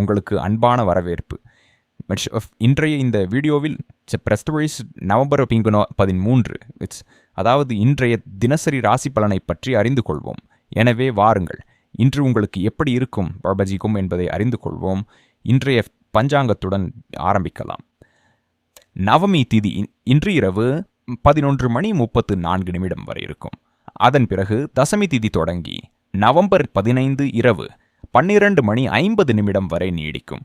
உங்களுக்கு அன்பான வரவேற்பு. இன்றைய இந்த வீடியோவில் பிரஸ்டோரிஸ் நவம்பர் பிங்குனோ பதிமூன்று இட்ஸ் அதாவது இன்றைய தினசரி ராசி பலனை பற்றி அறிந்து கொள்வோம். எனவே வாருங்கள். இன்று உங்களுக்கு எப்படி இருக்கும் பர்பஜிக்கும் என்பதை அறிந்து கொள்வோம். இன்றைய பஞ்சாங்கத்துடன் ஆரம்பிக்கலாம். நவமி திதி இன்று இரவு பதினொன்று மணி முப்பத்து நான்கு நிமிடம் வரை இருக்கும். அதன் பிறகு தசமி திதி தொடங்கி நவம்பர் பதினைந்து இரவு பன்னிரண்டு மணி ஐம்பது நிமிடம் வரை நீடிக்கும்.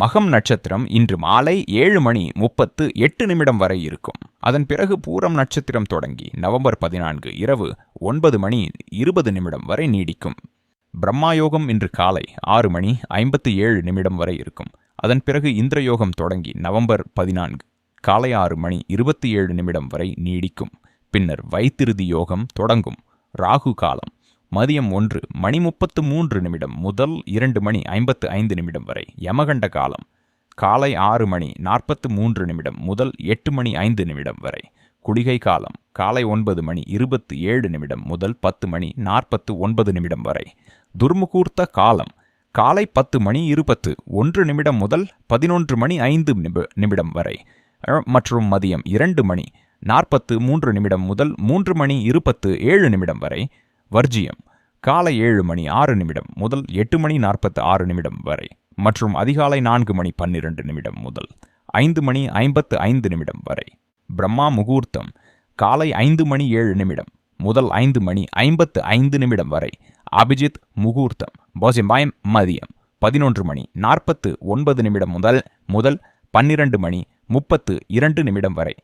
மகம் நட்சத்திரம் இன்று மாலை ஏழு மணி முப்பத்து எட்டு நிமிடம் வரை இருக்கும். அதன் பிறகு பூரம் நட்சத்திரம் தொடங்கி நவம்பர் பதினான்கு இரவு ஒன்பது மணி இருபது நிமிடம் வரை நீடிக்கும். பிரம்மாயோகம் இன்று காலை ஆறு மணி ஐம்பத்து ஏழு நிமிடம் வரை இருக்கும். அதன் பிறகு இந்திரயோகம் தொடங்கி நவம்பர் பதினான்கு காலை ஆறு மணி இருபத்தி ஏழு நிமிடம் வரை நீடிக்கும். பின்னர் வைத்திருதி யோகம் தொடங்கும். ராகு காலம் மதியம் ஒன்று மணி முப்பத்து மூன்று நிமிடம் முதல் இரண்டு மணி ஐம்பத்து ஐந்து நிமிடம் வரை யமகண்ட காலம். காலை ஆறு மணி நாற்பத்து மூன்று நிமிடம் முதல் எட்டு மணி ஐந்து நிமிடம் வரை குளிகை காலம். காலை ஒன்பது மணி இருபத்து ஏழு நிமிடம் முதல் பத்து மணி நாற்பத்து ஒன்பது நிமிடம் வரை துர்முகூர்த்த காலம். காலை பத்து மணி இருபத்து ஒன்று நிமிடம் முதல் பதினொன்று மணி ஐந்து நிமிடம் வரை. மற்றும் மதியம் இரண்டு மணி நாற்பத்து மூன்று நிமிடம் முதல் மூன்று மணி இருபத்து ஏழு நிமிடம் வரை வர்ஜியம் காலை ஏழு மணி ஆறு நிமிடம் முதல் எட்டு மணி நாற்பத்து ஆறு நிமிடம் வரை மற்றும் அதிகாலை நான்கு மணி பன்னிரண்டு நிமிடம் முதல் ஐந்து மணி ஐம்பத்து ஐந்து நிமிடம் வரை. பிரம்மா முகூர்த்தம் காலை ஐந்து மணி ஏழு நிமிடம் முதல் ஐந்து மணி ஐம்பத்து ஐந்து நிமிடம் வரை. அபிஜித் முகூர்த்தம் போசிம்பாயம் மதியம் பதினொன்று மணி நாற்பத்து ஒன்பது நிமிடம் முதல் முதல் பன்னிரண்டு மணி முப்பத்து இரண்டு நிமிடம் வரை.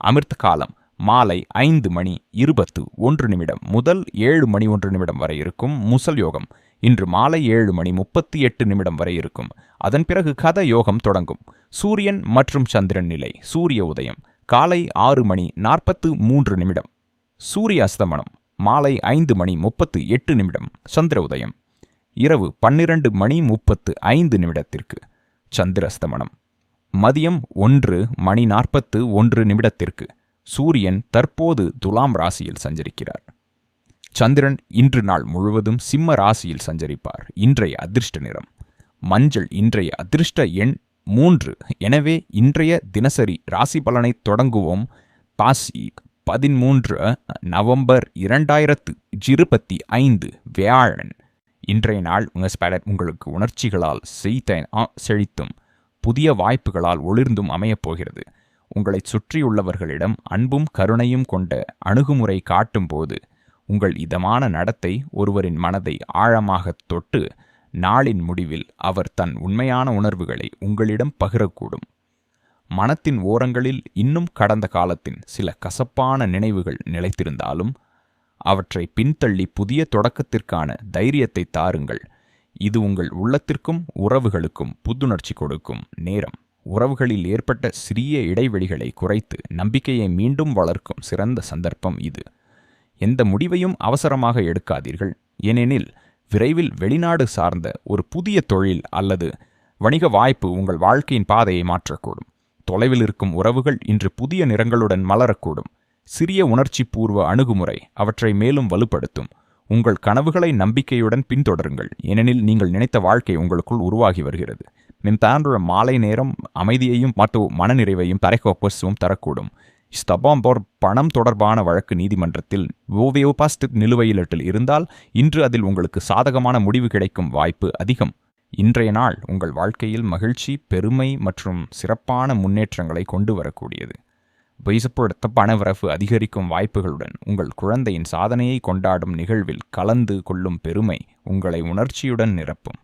அமிர்த காலம் மாலை ஐந்து மணி இருபத்து ஒன்று நிமிடம் முதல் ஏழு மணி ஒன்று நிமிடம் வரை இருக்கும் முசல் யோகம். இன்று மாலை ஏழு மணி முப்பத்தி எட்டு நிமிடம் வரை இருக்கும். அதன் பிறகு கத யோகம் தொடங்கும். சூரியன் மற்றும் சந்திரன் நிலை சூரிய உதயம். காலை ஆறு மணி நாற்பத்து மூன்று நிமிடம். சூரிய அஸ்தமனம் மாலை ஐந்து மணி முப்பத்து எட்டு நிமிடம். சந்திர உதயம். இரவு பன்னிரண்டு மணி முப்பத்து ஐந்து நிமிடத்திற்கு. சந்திர அஸ்தமனம். மதியம் ஒன்று மணி நாற்பத்து ஒன்று நிமிடத்திற்கு. சூரியன் தற்போது துலாம் ராசியில் சஞ்சரிக்கிறார். சந்திரன் இன்று நாள் முழுவதும் சிம்ம ராசியில் சஞ்சரிப்பார். இன்றைய அதிர்ஷ்ட நிறம். மஞ்சள் இன்றைய அதிர்ஷ்ட எண் மூன்று. எனவே இன்றைய தினசரி ராசி பலனை தொடங்குவோம். பாசி பதிமூன்று நவம்பர் இரண்டாயிரத்து இருபத்தி ஐந்து வியாழன். இன்றைய நாள் உங்கள் உங்களுக்கு உணர்ச்சிகளால் செய்த செழித்தும் புதிய வாய்ப்புகளால் ஒளிர்ந்தும் அமையப் போகிறது. உங்களை சுற்றியுள்ளவர்களிடம் அன்பும் கருணையும் கொண்ட அணுகுமுறை காட்டும்போது உங்கள் இதமான நடத்தை ஒருவரின் மனதை ஆழமாகத் தொட்டு நாளின் முடிவில் அவர் தன் உண்மையான உணர்வுகளை உங்களிடம் பகிரக்கூடும். மனத்தின் ஓரங்களில் இன்னும் கடந்த காலத்தின் சில கசப்பான நினைவுகள் நிலைத்திருந்தாலும் அவற்றை பின்தள்ளி புதிய தொடக்கத்திற்கான தைரியத்தை தாருங்கள். இது உங்கள் உள்ளத்திற்கும் உறவுகளுக்கும் புத்துணர்ச்சி கொடுக்கும் நேரம். உறவுகளில் ஏற்பட்ட சிறிய இடைவெளிகளை குறைத்து நம்பிக்கையை மீண்டும் வளர்க்கும் சிறந்த சந்தர்ப்பம் இது. எந்த முடிவையும் அவசரமாக எடுக்காதீர்கள். ஏனெனில் விரைவில் வெளிநாடு சார்ந்த ஒரு புதிய தொழில் அல்லது வணிக வாய்ப்பு உங்கள் வாழ்க்கையின் பாதையை மாற்றக்கூடும். தொலைவில் இருக்கும் உறவுகள் இன்று புதிய நிறங்களுடன் மலரக்கூடும். சிறிய உணர்ச்சி பூர்வ அணுகுமுறை அவற்றை மேலும் வலுப்படுத்தும். உங்கள் கனவுகளை நம்பிக்கையுடன் பின்தொடருங்கள். ஏனெனில் நீங்கள் நினைத்த வாழ்க்கை உங்களுக்குள் உருவாகி வருகிறது. தாண்டுற மாலை நேரம் அமைதியையும் மற்றும் மனநிறைவையும் தரைக்கோப்பசும் தரக்கூடும். ஸ்தபாம்போர் பணம் தொடர்பான வழக்கு நீதிமன்றத்தில் ஓவியோபாஸ்ட் நிலுவையிலட்டில் இருந்தால் இன்று அதில் உங்களுக்கு சாதகமான முடிவு கிடைக்கும் வாய்ப்பு அதிகம். இன்றைய நாள் உங்கள் வாழ்க்கையில் மகிழ்ச்சி பெருமை மற்றும் சிறப்பான முன்னேற்றங்களை கொண்டு வரக்கூடியது. வயசுப்படுத்த பணவரவு அதிகரிக்கும் வாய்ப்புகளுடன் உங்கள் குழந்தையின் சாதனையை கொண்டாடும் நிகழ்வில் கலந்து கொள்ளும் பெருமை உங்களை உணர்ச்சியுடன் நிரப்பும்.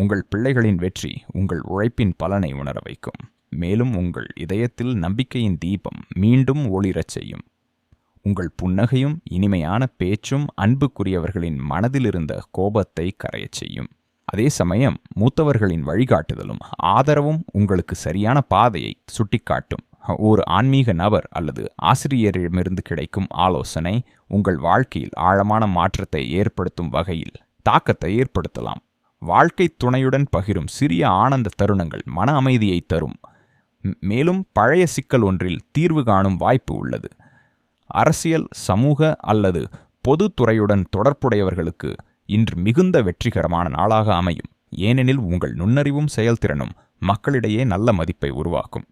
உங்கள் பிள்ளைகளின் வெற்றி உங்கள் உழைப்பின் பலனை உணர வைக்கும். மேலும் உங்கள் இதயத்தில் நம்பிக்கையின் தீபம் மீண்டும் ஒளிரச் செய்யும். உங்கள் புன்னகையும் இனிமையான பேச்சும் அன்புக்குரியவர்களின் மனதிலிருந்த கோபத்தை கரையச் செய்யும். அதே சமயம் மூத்தவர்களின் வழிகாட்டுதலும் ஆதரவும் உங்களுக்கு சரியான பாதையை சுட்டிக்காட்டும். ஒரு ஆன்மீக நபர் அல்லது ஆசிரியரிடமிருந்து கிடைக்கும் ஆலோசனை உங்கள் வாழ்க்கையில் ஆழமான மாற்றத்தை ஏற்படுத்தும் வகையில் தாக்கத்தை ஏற்படுத்தலாம். வாழ்க்கை துணையுடன் பகிரும் சிறிய ஆனந்த தருணங்கள் மன அமைதியை தரும். மேலும் பழைய சிக்கல் ஒன்றில் தீர்வு காணும் வாய்ப்பு உள்ளது. அரசியல் சமூக அல்லது பொதுத்துறையுடன் தொடர்புடையவர்களுக்கு இன்று மிகுந்த வெற்றிகரமான நாளாக அமையும். ஏனெனில் உங்கள் நுண்ணறிவும் செயல்திறனும் மக்களிடையே நல்ல மதிப்பை உருவாக்கும்.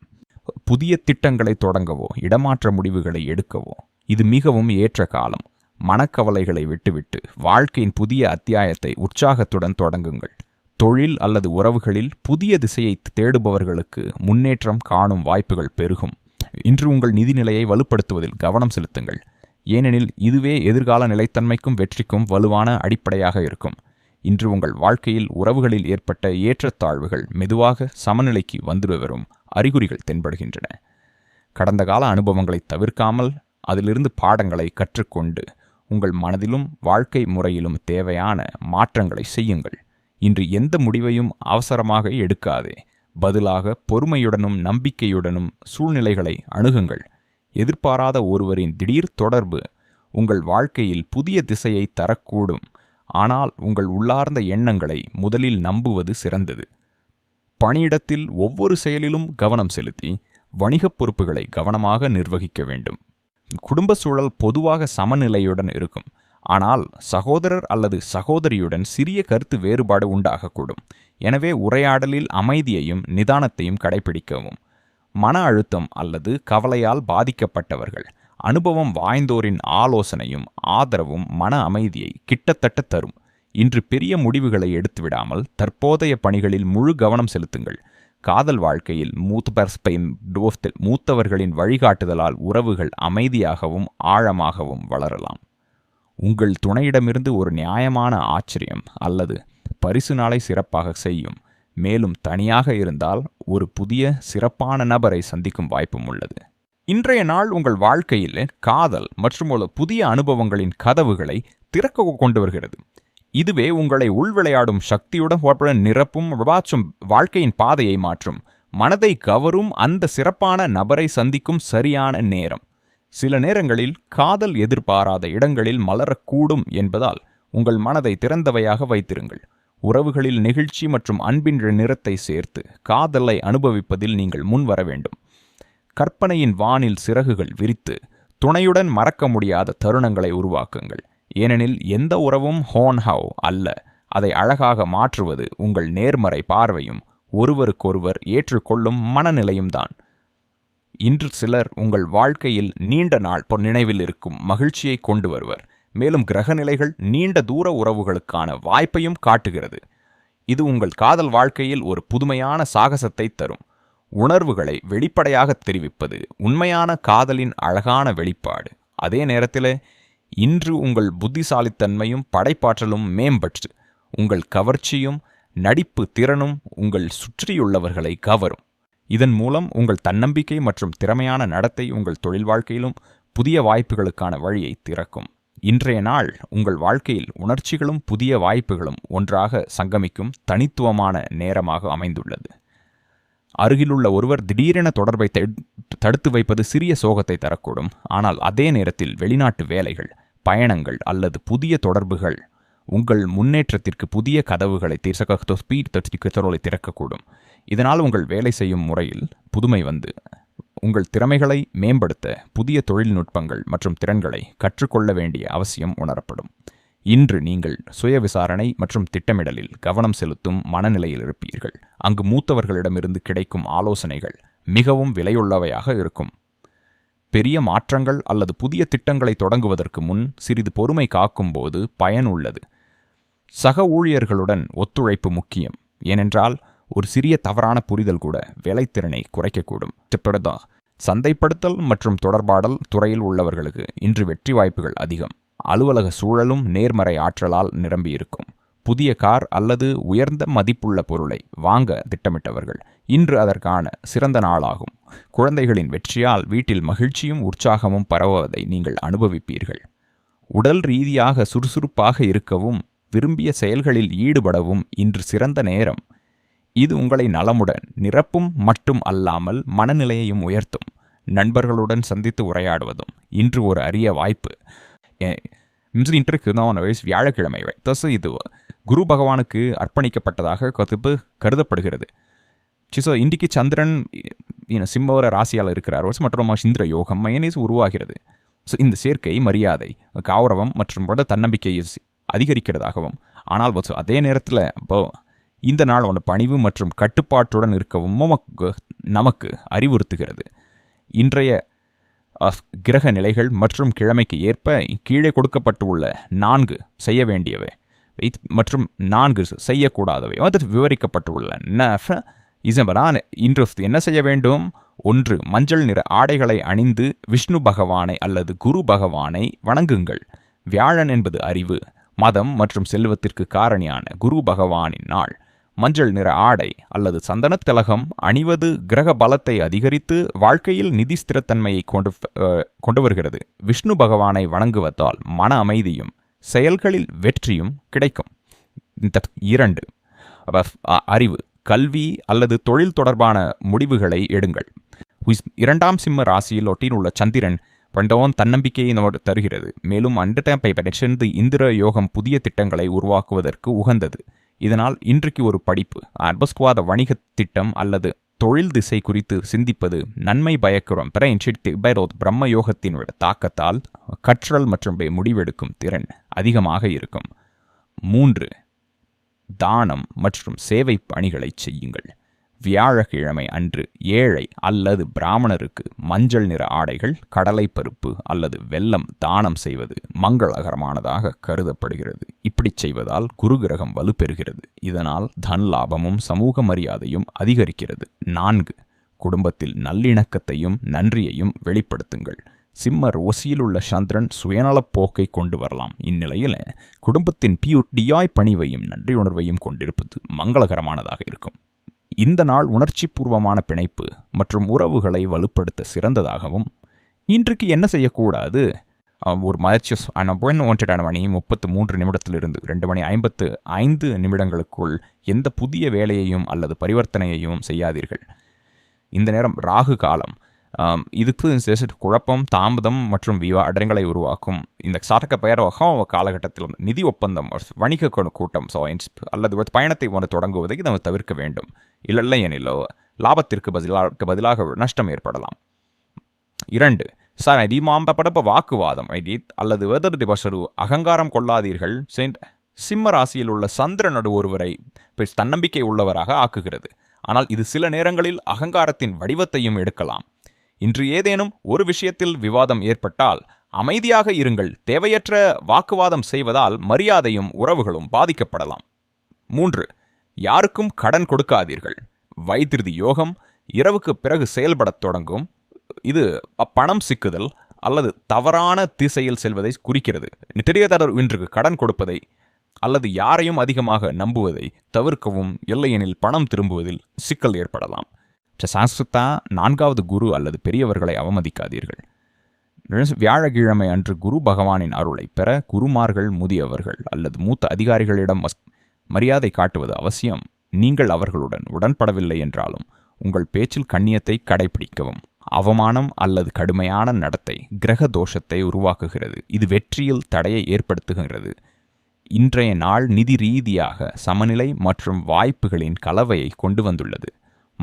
புதிய திட்டங்களை தொடங்கவோ இடமாற்ற முடிவுகளை எடுக்கவோ இது மிகவும் ஏற்ற காலம். மனக்கவலைகளை விட்டுவிட்டு வாழ்க்கையின் புதிய அத்தியாயத்தை உற்சாகத்துடன் தொடங்குங்கள். தொழில் அல்லது உறவுகளில் புதிய திசையை தேடுபவர்களுக்கு முன்னேற்றம் காணும் வாய்ப்புகள் பெருகும். இன்று உங்கள் நிதிநிலையை வலுப்படுத்துவதில் கவனம் செலுத்துங்கள். ஏனெனில் இதுவே எதிர்கால நிலைத்தன்மைக்கும் வெற்றிக்கும் வலுவான அடிப்படையாக இருக்கும். இன்று உங்கள் வாழ்க்கையில் உறவுகளில் ஏற்பட்ட ஏற்றத்தாழ்வுகள் மெதுவாக சமநிலைக்கு வந்துவரும் அறிகுறிகள் தென்படுகின்றன. கடந்த கால அனுபவங்களை தவிர்க்காமல் அதிலிருந்து பாடங்களை கற்றுக்கொண்டு உங்கள் மனதிலும் வாழ்க்கை முறையிலும் தேவையான மாற்றங்களை செய்யுங்கள். இன்று எந்த முடிவையும் அவசரமாக எடுக்காதே. பதிலாக பொறுமையுடனும் நம்பிக்கையுடனும் சூழ்நிலைகளை அணுகுங்கள். எதிர்பாராத ஒருவரின் திடீர் தொடர்பு உங்கள் வாழ்க்கையில் புதிய திசையை தரக்கூடும். ஆனால் உங்கள் உள்ளார்ந்த எண்ணங்களை முதலில் நம்புவது சிறந்தது. பணியிடத்தில் ஒவ்வொரு செயலிலும் கவனம் செலுத்தி வணிகப் பொறுப்புகளை கவனமாக நிர்வகிக்க வேண்டும். குடும்ப சூழல் பொதுவாக சமநிலையுடன் இருக்கும். ஆனால் சகோதரர் அல்லது சகோதரியுடன் சிறிய கருத்து வேறுபாடு உண்டாகக்கூடும். எனவே உரையாடலில் அமைதியையும் நிதானத்தையும் கடைபிடிக்கவும். மன அழுத்தம் அல்லது கவலையால் பாதிக்கப்பட்டவர்கள் அனுபவம் வாய்ந்தோரின் ஆலோசனையும் ஆதரவும் மன அமைதியை கிட்டத்தட்ட தரும். இன்று பெரிய முடிவுகளை எடுத்துவிடாமல் தற்போதைய பணிகளில் முழு கவனம் செலுத்துங்கள். காதல் வாழ்க்கையில் மூத்த மூத்தவர்களின் வழிகாட்டுதலால் உறவுகள் அமைதியாகவும் ஆழமாகவும் வளரலாம். உங்கள் துணையிடமிருந்து ஒரு நியாயமான ஆச்சரியம் அல்லது பரிசு நாளை சிறப்பாக செய்யும். மேலும் தனியாக இருந்தால் ஒரு புதிய சிறப்பான நபரை சந்திக்கும் வாய்ப்பும் உள்ளது. இன்றைய நாள் உங்கள் வாழ்க்கையில் காதல் மற்றும் ஒரு புதிய அனுபவங்களின் கதவுகளை திறக்க கொண்டு வருகிறது. இதுவே உங்களை உள்விளையாடும் சக்தியுடன் நிரப்பும் விவாச்சும் வாழ்க்கையின் பாதையை மாற்றும். மனதை கவரும் அந்த சிறப்பான நபரை சந்திக்கும் சரியான நேரம். சில நேரங்களில் காதல் எதிர்பாராத இடங்களில் மலரக்கூடும் என்பதால் உங்கள் மனதை திறந்தவையாக வைத்திருங்கள். உறவுகளில் நெகிழ்ச்சி மற்றும் அன்பின் நிறத்தை சேர்த்து காதலை அனுபவிப்பதில் நீங்கள் முன்வர வேண்டும். கற்பனையின் வானில் சிறகுகள் விரித்து துணையுடன் மறக்க முடியாத தருணங்களை உருவாக்குங்கள். ஏனெனில் எந்த உறவும் ஹோன் ஹவ் அல்ல. அதை அழகாக மாற்றுவது உங்கள் நேர்மறை பார்வையும் ஒருவருக்கொருவர் ஏற்றுக்கொள்ளும் மனநிலையும் தான். இன்று சிலர் உங்கள் வாழ்க்கையில் நீண்ட நாள் நினைவில் இருக்கும் மகிழ்ச்சியை கொண்டு வருவர். மேலும் கிரகநிலைகள் நீண்ட தூர உறவுகளுக்கான வாய்ப்பையும் காட்டுகிறது. இது உங்கள் காதல் வாழ்க்கையில் ஒரு புதுமையான சாகசத்தை தரும். உணர்வுகளை வெளிப்படையாக தெரிவிப்பது உண்மையான காதலின் அழகான வெளிப்பாடு. அதே நேரத்தில் இன்று உங்கள் புத்திசாலித்தன்மையும் படைப்பாற்றலும் மேம்பட்டு உங்கள் கவர்ச்சியும் நடிப்பு திறனும் உங்கள் சுற்றியுள்ளவர்களை கவரும். இதன் மூலம் உங்கள் தன்னம்பிக்கை மற்றும் திறமையான நடத்தை உங்கள் தொழில் வாழ்க்கையிலும் புதிய வாய்ப்புகளுக்கான வழியை திறக்கும். இன்றைய நாள் உங்கள் வாழ்க்கையில் உணர்ச்சிகளும் புதிய வாய்ப்புகளும் ஒன்றாக சங்கமிக்கும் தனித்துவமான நேரமாக அமைந்துள்ளது. அருகிலுள்ள ஒருவர் திடீரென தொடர்பை தடுத்து வைப்பது சிறிய சோகத்தை தரக்கூடும். ஆனால் அதே நேரத்தில் வெளிநாட்டு வேலைகள் பயணங்கள் அல்லது புதிய தொடர்புகள் உங்கள் முன்னேற்றத்திற்கு புதிய கதவுகளை ஸ்பீட் திறக்கக்கூடும். இதனால் உங்கள் வேலை செய்யும் முறையில் புதுமை வந்து உங்கள் திறமைகளை மேம்படுத்த புதிய தொழில்நுட்பங்கள் மற்றும் திறன்களை கற்றுக்கொள்ள வேண்டிய அவசியம் உணரப்படும். இன்று நீங்கள் சுய விசாரணை மற்றும் திட்டமிடலில் கவனம் செலுத்தும் மனநிலையில் இருப்பீர்கள். அங்கு மூத்தவர்களிடமிருந்து கிடைக்கும் ஆலோசனைகள் மிகவும் விலையுள்ளவையாக இருக்கும். பெரிய மாற்றங்கள் அல்லது புதிய திட்டங்களை தொடங்குவதற்கு முன் சிறிது பொறுமை காக்கும்போது பயனுள்ளது. சக ஊழியர்களுடன் ஒத்துழைப்பு முக்கியம். ஏனென்றால் ஒரு சிறிய தவறான புரிதல் கூட வேலைத்திறனை குறைக்கக்கூடும். சந்தைப்படுத்தல் மற்றும் தொடர்பாடல் துறையில் உள்ளவர்களுக்கு இன்று வெற்றி வாய்ப்புகள் அதிகம். அலுவலக சூழலும் நேர்மறை ஆற்றலால் நிரம்பியிருக்கும். புதிய கார் அல்லது உயர்ந்த மதிப்புள்ள பொருளை வாங்க திட்டமிட்டவர்கள் இன்று அதற்கான சிறந்த நாளாகும். குழந்தைகளின் வெற்றியால் வீட்டில் மகிழ்ச்சியும் உற்சாகமும் பரவுவதை நீங்கள் அனுபவிப்பீர்கள். உடல் ரீதியாக சுறுசுறுப்பாக இருக்கவும் விரும்பிய செயல்களில் ஈடுபடவும் இன்று சிறந்த நேரம். இது உங்களை நலமுடன் நிரப்பும் மட்டும் அல்லாமல் மனநிலையையும் உயர்த்தும். நண்பர்களுடன் சந்தித்து உரையாடுவதும் இன்று ஒரு அரிய வாய்ப்பு. இன்று வயசு வியாழக்கிழமை. தசு இது குரு பகவானுக்கு அர்ப்பணிக்கப்பட்டதாக கதிப்பு கருதப்படுகிறது. ஸோ இன்றைக்கு சந்திரன் சிம்மவர ராசியால் இருக்கிறார் மற்றும் சிந்திர யோகம் மயனேஸ் உருவாகிறது. ஸோ இந்த சேர்க்கை மரியாதை கௌரவம் மற்றும் தன்னம்பிக்கையை அதிகரிக்கிறதாகவும் ஆனால் அதே நேரத்தில் இப்போ இந்த நாள் ஒன்று பணிவு மற்றும் கட்டுப்பாட்டுடன் இருக்கவும் நமக்கு நமக்கு அறிவுறுத்துகிறது. இன்றைய அஹ், கிரக நிலைகள் மற்றும் கிழமைக்கு ஏற்ப கீழே கொடுக்கப்பட்டுள்ள நான்கு செய்ய வேண்டியவை. மற்றும் நான்கு செய்யக்கூடாதவை. அது விவரிக்கப்பட்டுள்ள இசம்பரான் இன்று என்ன செய்ய வேண்டும்? ஒன்று மஞ்சள் நிற ஆடைகளை அணிந்து விஷ்ணு பகவானை அல்லது குரு பகவானை வணங்குங்கள். வியாழன் என்பது அறிவு மதம் மற்றும் செல்வத்திற்கு காரணியான குரு பகவானின் நாள். மஞ்சள் நிற ஆடை அல்லது சந்தனத் திலகம் அணிவது கிரக பலத்தை அதிகரித்து வாழ்க்கையில் நிதி ஸ்திரத்தன்மையை கொண்டு கொண்டு வருகிறது. விஷ்ணு பகவானை வணங்குவதால் மன அமைதியும் செயல்களில் வெற்றியும் கிடைக்கும். இரண்டு அறிவு. கல்வி அல்லது தொழில் தொடர்பான முடிவுகளை எடுங்கள். இரண்டாம் சிம்ம ராசியில் ஒட்டியுள்ள சந்திரன் பண்டோன் தன்னம்பிக்கையை நமக்கு தருகிறது. மேலும் அண்டை பெற்று இந்திர யோகம் புதிய திட்டங்களை உருவாக்குவதற்கு உகந்தது. இதனால் இன்றைக்கு ஒரு படிப்பு அர்பஸ்குவாத வணிக திட்டம் அல்லது தொழில் திசை குறித்து சிந்திப்பது நன்மை பயக்கிறோம் பிற பைரோத் பிரம்ம யோகத்தின் தாக்கத்தால் கற்றல் மற்றும் முடிவெடுக்கும் திறன் அதிகமாக இருக்கும். மூன்று தானம் மற்றும் சேவை பணிகளை செய்யுங்கள். வியாழக்கிழமை அன்று ஏழை அல்லது பிராமணருக்கு மஞ்சள் நிற ஆடைகள் கடலைப்பருப்பு அல்லது வெல்லம் தானம் செய்வது மங்களகரமானதாக கருதப்படுகிறது. இப்படி செய்வதால் குரு கிரகம் வலுப்பெறுகிறது. இதனால் தன் லாபமும் சமூக மரியாதையும் அதிகரிக்கிறது. நான்கு குடும்பத்தில் நல்லிணக்கத்தையும் நன்றியையும் வெளிப்படுத்துங்கள். சிம்மர் ஒசியில் உள்ள சந்திரன் சுயநலப் போக்கை கொண்டு வரலாம். இந்நிலையில் குடும்பத்தின் பியூட்டியாய் பணிவையும் நன்றியுணர்வையும் கொண்டிருப்பது மங்களகரமானதாக இருக்கும். இந்த நாள் உணர்ச்சிபூர்வமான பிணைப்பு மற்றும் உறவுகளை வலுப்படுத்த சிறந்ததாகவும் இன்றைக்கு என்ன செய்யக்கூடாது? அஹ், ஒரு மலர்ச்சி ஒன்றிடான மணி முப்பத்து மூன்று நிமிடத்திலிருந்து ரெண்டு மணி ஐம்பத்து ஐந்து நிமிடங்களுக்குள் எந்த புதிய வேலையையும் அல்லது பரிவர்த்தனையையும் செய்யாதீர்கள். இந்த நேரம் ராகு காலம். இதுக்கு just குழப்பம் தாமதம் மற்றும் விவா விவாடங்களை உருவாக்கும். இந்த சாதக பெயரகம் காலகட்டத்தில் நிதி ஒப்பந்தம் வணிக கூட்டம் ஸோ அல்லது ஒரு பயணத்தை ஒன்று தொடங்குவதை நம்ம தவிர்க்க வேண்டும். இல்லை எனிலோ லாபத்திற்கு பதிலாக பதிலாக நஷ்டம் ஏற்படலாம். இரண்டு சார் அதிமாம்பப்படப்ப வாக்குவாதம் ஐடி அல்லது வெதர் திபசரு அகங்காரம் கொள்ளாதீர்கள். செயின்ட் சிம்ம ராசியில் உள்ள சந்திரனோடு ஒருவரை தன்னம்பிக்கை உள்ளவராக ஆக்குகிறது. ஆனால் இது சில நேரங்களில் அகங்காரத்தின் வடிவத்தையும் எடுக்கலாம். இன்று ஏதேனும் ஒரு விஷயத்தில் விவாதம் ஏற்பட்டால் அமைதியாக இருங்கள். தேவையற்ற வாக்குவாதம் செய்வதால் மரியாதையும் உறவுகளும் பாதிக்கப்படலாம். மூன்று யாருக்கும் கடன் கொடுக்காதீர்கள். வைத்திருதி யோகம் இரவுக்கு பிறகு செயல்படத் தொடங்கும். இது பணம் சிக்குதல் அல்லது தவறான திசையில் செல்வதை குறிக்கிறது. நித்திரியதாரர் இன்றுக்கு கடன் கொடுப்பதை அல்லது யாரையும் அதிகமாக நம்புவதை தவிர்க்கவும் இல்லையெனில் பணம் திரும்புவதில் சிக்கல் ஏற்படலாம். சாஸ்திரத்தா நான்காவது குரு அல்லது பெரியவர்களை அவமதிக்காதீர்கள். வியாழக்கிழமை அன்று குரு பகவானின் அருளை பெற குருமார்கள் முதியவர்கள் அல்லது மூத்த அதிகாரிகளிடம் மரியாதை காட்டுவது அவசியம். நீங்கள் அவர்களுடன் உடன்படவில்லை என்றாலும் உங்கள் பேச்சில் கண்ணியத்தை கடைபிடிக்கவும் அவமானம் அல்லது கடுமையான நடத்தை கிரக தோஷத்தை உருவாக்குகிறது. இது வெற்றியில் தடையை ஏற்படுத்துகிறது. இன்றைய நாள் நிதி ரீதியாக சமநிலை மற்றும் வாய்ப்புகளின் கலவையை கொண்டு வந்துள்ளது.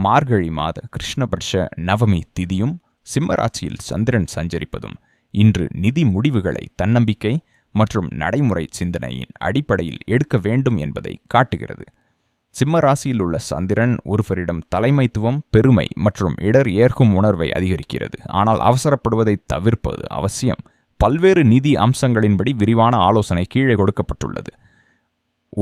மார்கழி மாத கிருஷ்ணபட்ச நவமி திதியும் சிம்மராசியில் சந்திரன் சஞ்சரிப்பதும் இன்று நிதி முடிவுகளை தன்னம்பிக்கை மற்றும் நடைமுறை சிந்தனையின் அடிப்படையில் எடுக்க வேண்டும் என்பதை காட்டுகிறது. சிம்ம ராசியில் உள்ள சந்திரன் ஒருவரிடம் தலைமைத்துவம் பெருமை மற்றும் இடர் ஏற்கும் உணர்வை அதிகரிக்கிறது. ஆனால் அவசரப்படுவதை தவிர்ப்பது அவசியம். பல்வேறு நிதி அம்சங்களின்படி விரிவான ஆலோசனை கீழே கொடுக்கப்பட்டுள்ளது.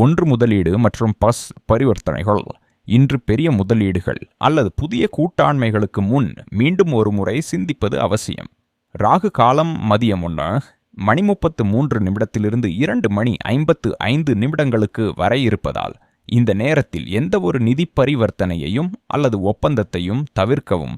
ஒன்று முதலீடு மற்றும் பஸ் பரிவர்த்தனைகள். இன்று பெரிய முதலீடுகள் அல்லது புதிய கூட்டாண்மைகளுக்கு முன் மீண்டும் ஒரு முறை சிந்திப்பது அவசியம். ராகு காலம் மதியம் ஒன்று மணி முப்பத்து மூன்று நிமிடத்திலிருந்து இரண்டு மணி ஐம்பத்து ஐந்து நிமிடங்களுக்கு வரை இருப்பதால் இந்த நேரத்தில் எந்த ஒரு நிதி பரிவர்த்தனையையும் அல்லது ஒப்பந்தத்தையும் தவிர்க்கவும்.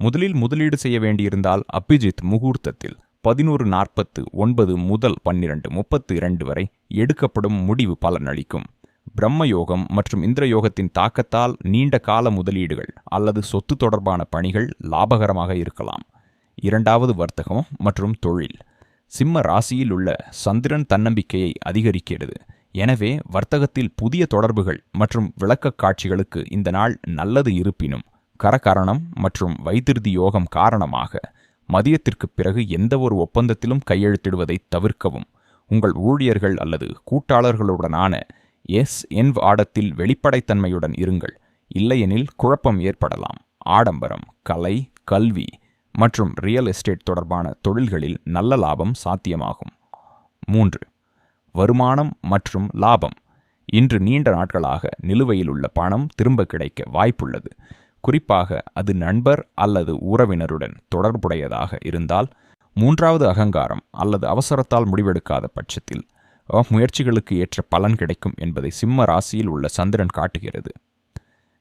முதலில் முதலீடு செய்ய வேண்டியிருந்தால் அபிஜித் முகூர்த்தத்தில் பதினோரு நாற்பத்து ஒன்பது முதல் பன்னிரண்டு முப்பத்து இரண்டு வரை எடுக்கப்படும் முடிவு பலனளிக்கும். பிரம்மயோகம் மற்றும் இந்திரயோகத்தின் தாக்கத்தால் நீண்ட கால முதலீடுகள் அல்லது சொத்து தொடர்பான பணிகள் லாபகரமாக இருக்கலாம். இரண்டாவது வர்த்தகம் மற்றும் தொழில். சிம்ம ராசியில் உள்ள சந்திரன் தன்னம்பிக்கையை அதிகரிக்கிறது. எனவே வர்த்தகத்தில் புதிய தொடர்புகள் மற்றும் விளக்கக் காட்சிகளுக்கு இந்த நாள் நல்லது இருப்பினும் கரகரணம் மற்றும் வைத்திருதி யோகம் காரணமாக மதியத்திற்கு பிறகு எந்த ஒரு ஒப்பந்தத்திலும் கையெழுத்திடுவதை தவிர்க்கவும் உங்கள் ஊழியர்கள் அல்லது கூட்டாளர்களுடனான எஸ் என் ஆடத்தில் வெளிப்படைத்தன்மையுடன் இருங்கள். இல்லையெனில் குழப்பம் ஏற்படலாம். ஆடம்பரம் கலை கல்வி மற்றும் ரியல் எஸ்டேட் தொடர்பான தொழில்களில் நல்ல லாபம் சாத்தியமாகும். மூன்று வருமானம் மற்றும் லாபம். இன்று நீண்ட நாட்களாக நிலுவையில் உள்ள பணம் திரும்ப கிடைக்க வாய்ப்புள்ளது. குறிப்பாக அது நண்பர் அல்லது உறவினருடன் தொடர்புடையதாக இருந்தால் மூன்றாவது அகங்காரம் அல்லது அவசரத்தால் முடிவெடுக்காத பட்சத்தில் முயற்சிகளுக்கு ஏற்ற பலன் கிடைக்கும் என்பதை சிம்ம ராசியில் உள்ள சந்திரன் காட்டுகிறது.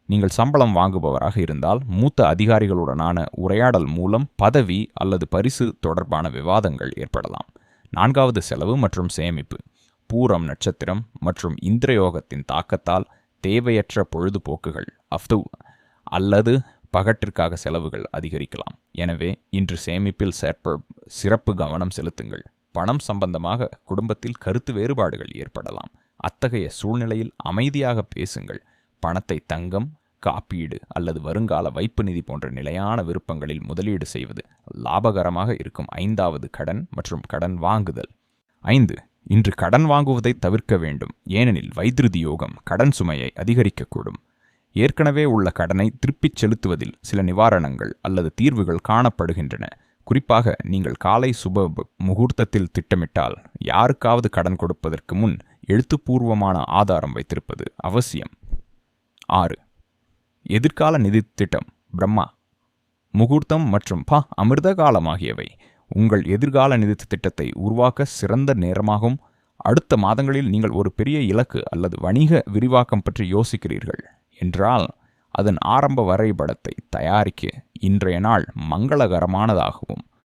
நீங்கள் சம்பளம் வாங்குபவராக இருந்தால் மூத்த அதிகாரிகளுடனான உரையாடல் மூலம் பதவி அல்லது பரிசு தொடர்பான விவாதங்கள் ஏற்படலாம். நான்காவது செலவு மற்றும் சேமிப்பு. பூரம் நட்சத்திரம் மற்றும் இந்திரயோகத்தின் தாக்கத்தால் தேவையற்ற பொழுதுபோக்குகள் அஃது அல்லது பகட்டிற்காக செலவுகள் அதிகரிக்கலாம். எனவே இன்று சேமிப்பில் சேர்ப்ப சிறப்பு கவனம் செலுத்துங்கள். பணம் சம்பந்தமாக குடும்பத்தில் கருத்து வேறுபாடுகள் ஏற்படலாம். அத்தகைய சூழ்நிலையில் அமைதியாக பேசுங்கள். பணத்தை தங்கம் காப்பீடு அல்லது வருங்கால வைப்பு நிதி போன்ற நிலையான விருப்பங்களில் முதலீடு செய்வது லாபகரமாக இருக்கும் ஐந்தாவது கடன் மற்றும் கடன் வாங்குதல். ஐந்து இன்று கடன் வாங்குவதை தவிர்க்க வேண்டும். ஏனெனில் வைத்திருதி யோகம் கடன் சுமையை அதிகரிக்கக்கூடும். ஏற்கனவே உள்ள கடனை திருப்பிச் செலுத்துவதில் சில நிவாரணங்கள் அல்லது தீர்வுகள் காணப்படுகின்றன. குறிப்பாக நீங்கள் காலை சுப முகூர்த்தத்தில் திட்டமிட்டால் யாருக்காவது கடன் கொடுப்பதற்கு முன் எழுத்துப்பூர்வமான ஆதாரம் வைத்திருப்பது அவசியம். ஆறு. எதிர்கால நிதி திட்டம். பிரம்மா. முகூர்த்தம் மற்றும் ப அமிர்த காலம் ஆகியவை உங்கள் எதிர்கால நிதி திட்டத்தை உருவாக்க சிறந்த நேரமாகும். அடுத்த மாதங்களில் நீங்கள் ஒரு பெரிய இலக்கு அல்லது வணிக விரிவாக்கம் பற்றி யோசிக்கிறீர்கள் என்றால் அதன் ஆரம்ப வரைபடத்தை தயாரிக்க இன்றைய நாள் மங்களகரமானதாகவும்